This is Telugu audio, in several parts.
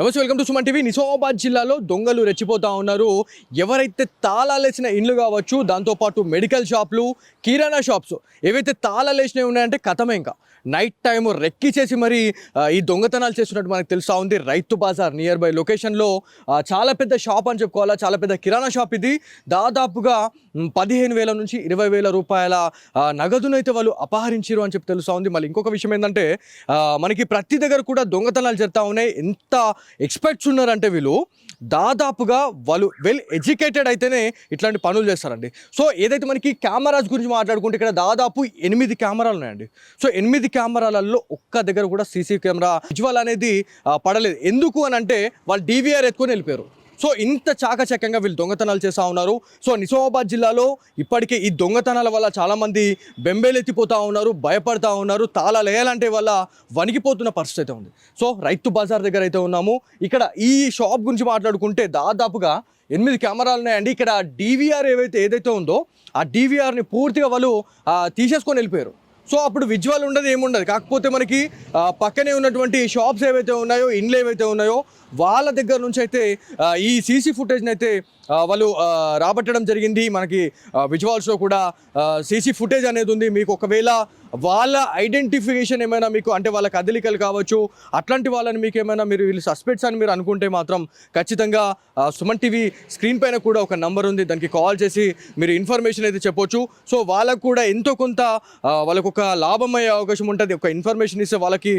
నమస్తే welcome to Suman TV. Nizamabad జిల్లాలో దొంగలు రెచ్చిపోతా ఉన్నారు. ఎవరైతే తాళాలేసిన ఇండ్లు కావచ్చు దాంతోపాటు మెడికల్ షాప్లు కిరాణా షాప్స్ ఏవైతే తాళాలేసినవి ఉన్నాయంటే కథమే ఇంకా. నైట్ టైం రెక్కి చేసి మరి ఈ దొంగతనాలు చేస్తున్నట్టు మనకు తెలుస్తూ ఉంది. రైతు బజార్ నియర్ బై లొకేషన్లో చాలా పెద్ద షాప్ అని చెప్పుకోవాలా చాలా పెద్ద కిరాణా షాప్ ఇది. దాదాపుగా పదిహేను వేల నుంచి ఇరవై వేల రూపాయల నగదునైతే వాళ్ళు అపహరించారు అని చెప్పి తెలుస్తూ ఉంది. మళ్ళీ ఇంకొక విషయం ఏంటంటే మనకి ప్రతి దగ్గర కూడా దొంగతనాలు జరుగుతూ ఉన్నాయి. ఎంత ఎక్స్పర్ట్స్ ఉన్నారంటే వీళ్ళు దాదాపుగా వాళ్ళు వెల్ ఎడ్యుకేటెడ్ అయితేనే ఇట్లాంటి పనులు చేస్తారండి. సో ఏదైతే మనకి కెమెరాస్ గురించి మాట్లాడుకుంటే ఇక్కడ దాదాపు ఎనిమిది కెమెరాలు ఉన్నాయండి. సో ఎనిమిది కెమెరాలలో ఒక్క దగ్గర కూడా సీసీ కెమెరా విజువల్ అనేది పడలేదు. ఎందుకు అని అంటే వాళ్ళు డీవీఆర్ ఎత్తుకొని వెళ్ళిపోయారు. సో ఇంత చాకచక్యంగా వీళ్ళు దొంగతనాలు చేస్తూ ఉన్నారు. సో నిజామాబాద్ జిల్లాలో ఇప్పటికే ఈ దొంగతనాల వల్ల చాలామంది బెంబేలెత్తిపోతూ ఉన్నారు భయపడతా ఉన్నారు తాళాలు వేయాలంటే వల్ల వణికిపోతున్న పరిస్థితి అయితే ఉంది. సో రైతు బజార్ దగ్గర అయితే ఉన్నాము. ఇక్కడ ఈ షాప్ గురించి మాట్లాడుకుంటే దాదాపుగా ఎనిమిది కెమెరాలు ఉన్నాయండి. ఇక్కడ డీవీఆర్ ఏవైతే ఏదైతే ఉందో ఆ డీవీఆర్ని పూర్తిగా వాళ్ళు తీసేసుకొని వెళ్ళిపోయారు. సో అప్పుడు విజువల్ ఉండదు ఏముండదు. కాకపోతే మనకి పక్కనే ఉన్నటువంటి షాప్స్ ఏవైతే ఉన్నాయో ఇండ్లు ఏవైతే ఉన్నాయో వాళ్ళ దగ్గర నుంచి అయితే ఈ సీసీ ఫుటేజ్ని అయితే వాళ్ళు రాబట్టడం జరిగింది. మనకి విజువల్స్లో కూడా సీసీ ఫుటేజ్ అనేది ఉంది. మీకు ఒకవేళ వాళ్ళ ఐడెంటిఫికేషన్ ఏమైనా మీకు అంటే వాళ్ళ కదలికలు కావచ్చు అట్లాంటి వాళ్ళని మీకు ఏమైనా మీరు వీళ్ళు సస్పెక్ట్స్ అని మీరు అనుకుంటే మాత్రం ఖచ్చితంగా సుమన్ టీవీ స్క్రీన్ పైన కూడా ఒక నంబర్ ఉంది. దానికి కాల్ చేసి మీరు ఇన్ఫర్మేషన్ అయితే చెప్పొచ్చు. సో వాళ్ళకు కూడా ఎంతో కొంత వాళ్ళకు ఒక లాభం అయ్యే అవకాశం ఉంటుంది. ఒక ఇన్ఫర్మేషన్ ఇస్తే వాళ్ళకి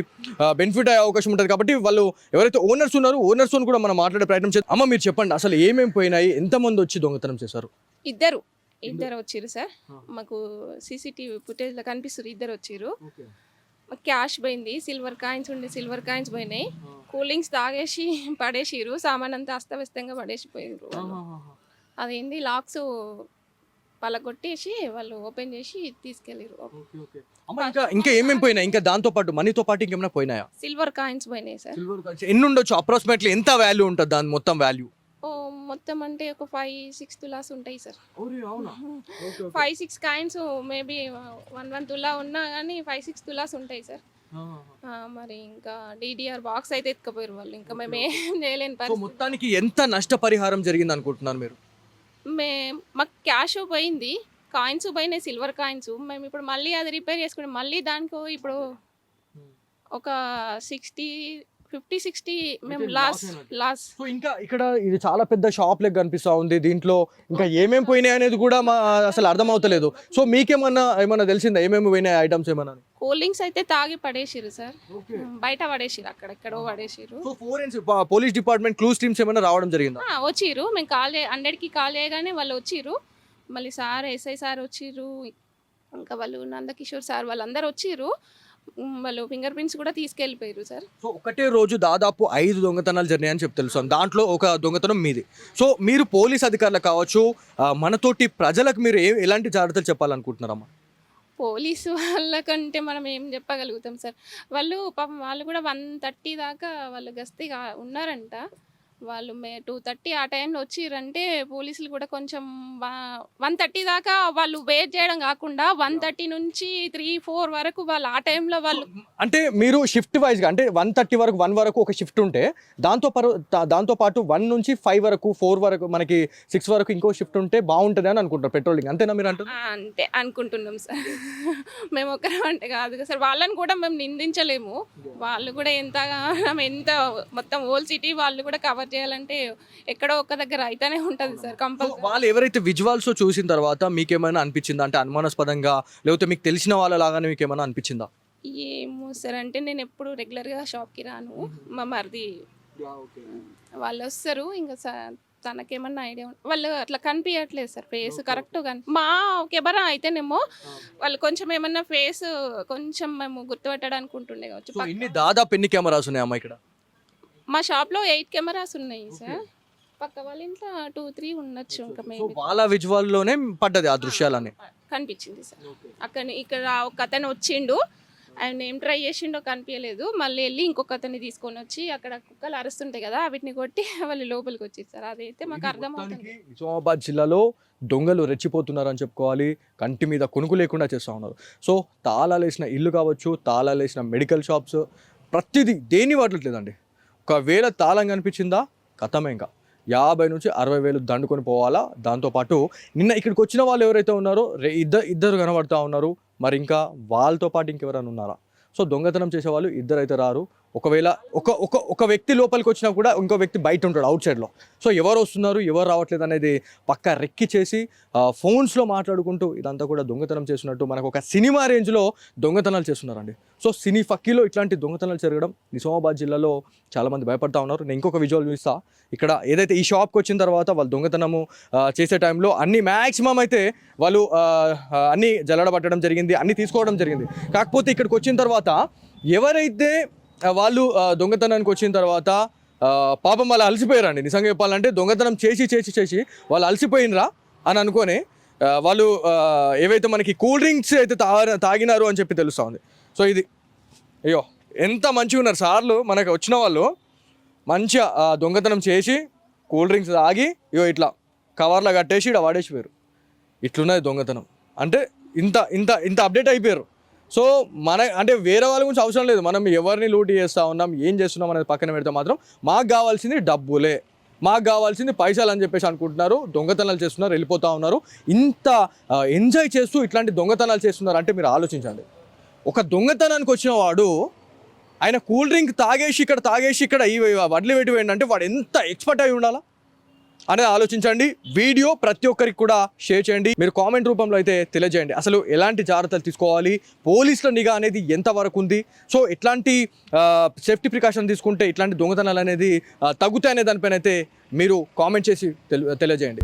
బెనిఫిట్ అయ్యే అవకాశం ఉంటుంది. కాబట్టి వాళ్ళు ఎవరైతే ఓనర్స్ ఉన్నారో ఓనర్స్ కూడా మనం మాట్లాడే ప్రయత్నం చేద్దాం. అమ్మ మీరు చెప్పండి. అసలు ఏమేమి పోయినాయి? ఎంతమంది వచ్చి దొంగతనం చేశారు? ఇద్దరు. ఇద్దరు వచ్చిర్రు సార్. మాకు సీసీటీవీ ఫుటేజ్లో కనిపిస్తారు ఇద్దరు వచ్చిర్రు. మాకు క్యాష్ పోయింది సిల్వర్ కాయిన్స్ ఉండే సిల్వర్ కాయిన్స్ పోయినాయి. కూలింగ్స్ తాగేసి పడేసిర్రు సామాన్ అంతా అస్తవ్యస్తంగా పడేసిపోయారు. అదేంది లాక్స్ పలగొట్టేసి వాళ్ళు ఓపెన్ చేసి తీసుకెళ్ళారు ఇంకా ఇంకా ఏమేమి పోయినాయి? ఇంకా దాంతో పాటు మనీతో పాటు ఇంకేమైనా పోయినాయా? సిల్వర్ కాయిన్స్ పోయినాయి సార్. ఎన్ని ఉండొచ్చు? అప్రాక్సిమేట్లీ ఎంత వాల్యూ ఉంటుంది దాని మొత్తం వాల్యూ? మొత్తం అంటే ఒక ఫైవ్ సిక్స్ తులాస్ ఉంటాయి sir. Five six coins maybe one one తులా ఉన్నా కానీ ఫైవ్ సిక్స్ తులాస్ ఉంటాయి సార్. మరి ఇంకా డీడీఆర్ బాక్స్ అయితే ఎత్తుకపోయారు వాళ్ళు. ఇంకా మేము ఏం చేయలేని మొత్తానికి ఎంత నష్టపరిహారం జరిగింది అనుకుంటున్నారు మీరు? మే మాకు క్యాష్ పోయింది. కాయిన్స్ పోయినాయి సిల్వర్ కాయిన్స్ మేము ఇప్పుడు మళ్ళీ అది రిపేర్ చేసుకుని మళ్ళీ దానికి ఇప్పుడు ఒక సిక్స్టీ ఫిఫ్టీ సిక్స్టీ మేము లాస్. లాస్ సో ఇంకా ఇక్కడ ఇది చాలా పెద్ద షాప్ లెక్క కనిపిస్తా ఉంది. దీంట్లో ఇంకా ఏమేమి పోయినాయి అనేది కూడా మా అసలు అర్థం అవుతలేదు సో మీకేమన్నా ఏమన్నా తెలిసిందా? ఏమేమి పోయినాయి ఐటమ్స్ ఏమన్నా? కూలింగ్స్ అయితే తాగి పడేసిర్రు సార్. బయట పడేసిర్రు అక్కడెక్కడో పడేసిర్రు. So forensic police department clues teams ఏమైనా రావడం జరిగిందా? ఆ, వచ్చిర్రు. మేము కాల్ చే హండ్రెడ్కి కాల్ చేయగానే వాళ్ళు వచ్చిర్రు. మళ్ళీ సార్ ఎస్ఐ సార్ వచ్చిర్రు. ఇంకా వాళ్ళు నందకిషోర్ సార్ వాళ్ళందరూ వచ్చిర్రు. ఉమ్, వాళ్ళు ఫింగర్ ప్రింట్స్ కూడా తీసుకెళ్ళిపోయారు సార్. సో ఒకటే రోజు దాదాపు ఐదు దొంగతనాలు జరిగాయని చెప్పి తెలుసు. దాంట్లో ఒక దొంగతనం మీది. సో మీరు పోలీస్ అధికారులు కావచ్చు మనతోటి ప్రజలకు మీరు ఏ ఎలాంటి జాగ్రత్తలు చెప్పాలనుకుంటున్నారమ్మా? పోలీసు వాళ్ళకంటే మనం ఏం చెప్పగలుగుతాం సార్. వాళ్ళు పాపం వాళ్ళు కూడా వన్ థర్టీ దాకా వాళ్ళు గస్తీగా ఉన్నారంట. వాళ్ళు మే టూ థర్టీ ఆ టైంలో వచ్చిర్రంటే పోలీసులు కూడా కొంచెం వన్ థర్టీ దాకా వాళ్ళు వెయిట్ చేయడం కాకుండా వన్ థర్టీ నుంచి త్రీ ఫోర్ వరకు వాళ్ళు ఆ టైంలో వాళ్ళు అంటే మీరు షిఫ్ట్ వైజ్గా అంటే వన్ థర్టీ వరకు వన్ వరకు ఒక షిఫ్ట్ ఉంటే దాంతో దాంతో పాటు వన్ నుంచి ఫైవ్ వరకు ఫోర్ వరకు మనకి సిక్స్ వరకు ఇంకో షిఫ్ట్ ఉంటే బాగుంటుంది అని అనుకుంటారు పెట్రోలింగ్. అంతేనా మీరు అంటారు అంతే. అనుకుంటున్నాం సార్. మేము ఒకరం అంటే కాదు సార్. వాళ్ళని కూడా మేము నిందించలేము. వాళ్ళు కూడా ఎంత ఎంత మొత్తం ఓల్ సిటీ వాళ్ళు కూడా కవర్ చేయాలంటే ఎక్కడో ఒక దగ్గర అయితేనే ఉంటుంది సార్ కంపల్సరీ. వాళ్ళు ఎవరైతే విజువల్స్ చూసిన తర్వాత మీకేమైనా అనిపించిందా? అంటే అనుమానాస్పదంగా లేకపోతే మీకు తెలిసిన వాళ్ళ లాగానే మీకు ఏమైనా అనిపించిందా? ఏమో సార్ అంటే నేను ఎప్పుడు రెగ్యులర్గా షాప్కి రాను. మా మరిది వాళ్ళు వస్తారు ఇంకా తనకేమన్నా ఐడియా వాళ్ళు అట్లా కనిపించట్లేదు సార్ ఫేస్ కరెక్ట్ కని మా కెమెరా అయితేనేమో వాళ్ళు కొంచెం ఏమన్నా ఫేస్ కొంచెం మేము గుర్తుపట్టడానికి ఉంటుండే కావచ్చు ఇన్ని దాదాపు ఎన్ని కెమెరాస్ ఉన్నాయి అమ్మ ఇక్కడ? మా షాప్లో ఎయిట్ కెమెరాస్ ఉన్నాయి సార్. పక్క వాళ్ళ ఇంట్లో టూ త్రీ ఉండొచ్చు ఇంకా వాళ్ళ విజువల్లోనే పడ్డది ఆ దృశ్యాలన్నీ? కనిపించింది సార్. అక్కడ ఇక్కడ ఒక అతను వచ్చిండు. ఆయన ఏం ట్రై చేసిండో కనిపించలేదు. మళ్ళీ వెళ్ళి ఇంకొక అతన్ని తీసుకొని వచ్చి అక్కడ కుక్కలు అరుస్తుంటాయి కదా వీటిని కొట్టి వాళ్ళు లోపలికి వచ్చేసారు. అదైతే మాకు అర్థమవుతుంది నిజామాబాద్ జిల్లాలో దొంగలు రెచ్చిపోతున్నారని చెప్పుకోవాలి. కంటి మీద కొనుక్కు లేకుండా చేస్తూ ఉన్నారు. సో తాళాలు వేసిన ఇల్లు కావచ్చు తాళాలు వేసిన మెడికల్ షాప్స్ ప్రతిదీ దేన్ని వాడట్లేదండి ఒకవేళ తాళం కనిపించిందా? కథమే ఇంకా. యాభై నుంచి అరవై వేలు దండుకొని పోవాలా? దాంతోపాటు నిన్న ఇక్కడికి వచ్చిన వాళ్ళు ఎవరైతే ఉన్నారో రే- ఇద్దరు ఇద్దరు కనబడతా ఉన్నారు. మరి ఇంకా వాళ్ళతో పాటు ఇంకెవరైనా ఉన్నారా? సో దొంగతనం చేసేవాళ్ళు ఇద్దరైతే రారు. ఒకవేళ ఒక ఒక ఒక వ్యక్తి లోపలికి వచ్చినా కూడా ఇంకో వ్యక్తి బయట ఉంటాడు అవుట్ సైడ్లో సో ఎవరు వస్తున్నారు ఎవరు రావట్లేదు అనేది పక్క రెక్కి చేసి ఫోన్స్లో మాట్లాడుకుంటూ ఇదంతా కూడా దొంగతనం చేస్తున్నట్టు మనకు ఒక సినిమా రేంజ్లో దొంగతనాలు చేస్తున్నారండి. సో సినీ ఫక్కీలో ఇట్లాంటి దొంగతనాలు జరగడం నిజామాబాద్ జిల్లాలో చాలామంది భయపడతా ఉన్నారు. నేను ఇంకొక విజువల్ చూస్తా ఇక్కడ ఏదైతే ఈ షాప్కి వచ్చిన తర్వాత వాళ్ళు దొంగతనము చేసే టైంలో అన్ని మ్యాక్సిమం అయితే వాళ్ళు అన్నీ జల్లడబట్టడం జరిగింది అన్ని తీసుకోవడం జరిగింది. కాకపోతే ఇక్కడికి వచ్చిన తర్వాత ఎవరైతే వాళ్ళు దొంగతనానికి వచ్చిన తర్వాత పాపం వాళ్ళు అలసిపోయారండి. నిజంగా చెప్పాలంటే దొంగతనం చేసి చేసి చేసి వాళ్ళు అలసిపోయినరా అని అనుకొని వాళ్ళు ఏవైతే మనకి కూల్ డ్రింక్స్ అయితే తాగిన తాగినారు అని చెప్పి తెలుస్తూ ఉంది సో ఇది అయ్యో ఎంత మంచిగా ఉన్నారు. సార్లు మనకు వచ్చిన వాళ్ళు మంచిగా దొంగతనం చేసి కూల్ డ్రింక్స్ తాగి ఇయో ఇట్లా కవర్లో కట్టేసి ఇక్కడ వాడేసిపోయారు. ఇట్లున్నది దొంగతనం. అంటే ఇంత ఇంత ఇంత అప్డేట్ అయిపోయారు. సో మన అంటే వేరే వాళ్ళ గురించి అవసరం లేదు. మనం ఎవరిని లూటీ చేస్తూ ఉన్నాం ఏం చేస్తున్నాం అనేది పక్కన పెడితే మాత్రం మాకు కావాల్సింది డబ్బులే. మాకు కావాల్సింది పైసలు అని చెప్పేసి అనుకుంటున్నారు. దొంగతనాలు చేస్తున్నారు వెళ్ళిపోతూ ఉన్నారు. ఇంత ఎంజాయ్ చేస్తూ ఇట్లాంటి దొంగతనాలు చేస్తున్నారు అంటే మీరు ఆలోచించండి. ఒక దొంగతనానికి వచ్చిన వాడు ఆయన కూల్ డ్రింక్ తాగేసి ఇక్కడ తాగేసి ఇక్కడ ఈ వడ్లు పెట్టి పోయిందంటే వాడు ఎంత ఎక్స్పర్ట్ అయి ఉండాలా? అనేది ఆలోచించండి. వీడియో ప్రతి ఒక్కరికి కూడా షేర్ చేయండి. మీరు కామెంట్ రూపంలో అయితే తెలియజేయండి. అసలు ఎలాంటి జాగ్రత్తలు తీసుకోవాలి? పోలీసుల నిఘా అనేది ఎంతవరకు ఉంది? సో ఎట్లాంటి సేఫ్టీ ప్రికాషన్ తీసుకుంటే ఇట్లాంటి దొంగతనాలు అనేది తగ్గుతాయనే తగ్గుతాయి అనే దానిపైన అయితే మీరు కామెంట్ చేసి తెలి తెలియజేయండి.